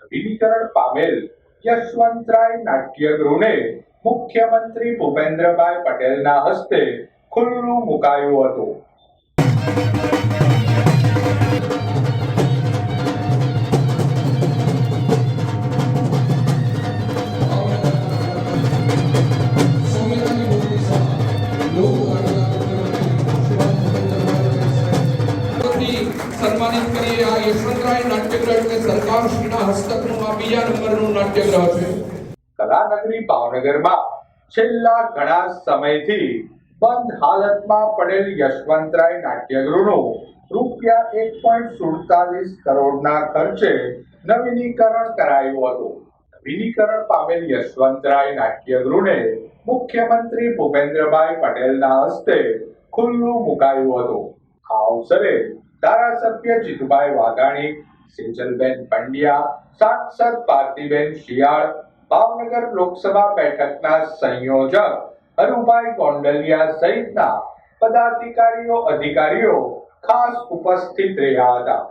નવીનીકરણ પામેલ યશવંતરાય નાટ્યગૃહને મુખ્યમંત્રી ભૂપેન્દ્રભાઈ પટેલના હસ્તે ખુલ્લું મુકાયું હતું. થી સન્માનિત કરીએ આ યશવંતરાય નાટ્યગ્રહ એટલે સરકારશ્રીના હસ્તકનું આ બીજા નંબરનું નાટ્યગ્રહ છે. કલાનગરી ભાવનગરમાં છેલ્લા ઘણા સમયથી બંધ હાલતમાં પડેલ યશવંતરાય નાટ્યગૃહનું રૂપિયા એક પોઈન્ટ સુડતાલીસ કરોડના ખર્ચે નવીનીકરણ કરાયું હતું. નવીનીકરણ પામેલ યશવંતરાય નાટ્યગૃહને મુખ્યમંત્રી ભૂપેન્દ્રભાઈ પટેલના હસ્તે ખુલ્લું મુકાયું હતું. આ અવસરે ધારાસભ્ય જીતુભાઈ વાઘાણી, સેજલબેન પંડ્યા, સાંસદ પાર્થિબેન શિયાળ, ભાવનગર લોકસભા બેઠકના સંયોજક હરુભાઈ કોંડલિયા સહિતના પદાધિકારીઓ, અધિકારીઓ ખાસ ઉપસ્થિત રહ્યા હતા.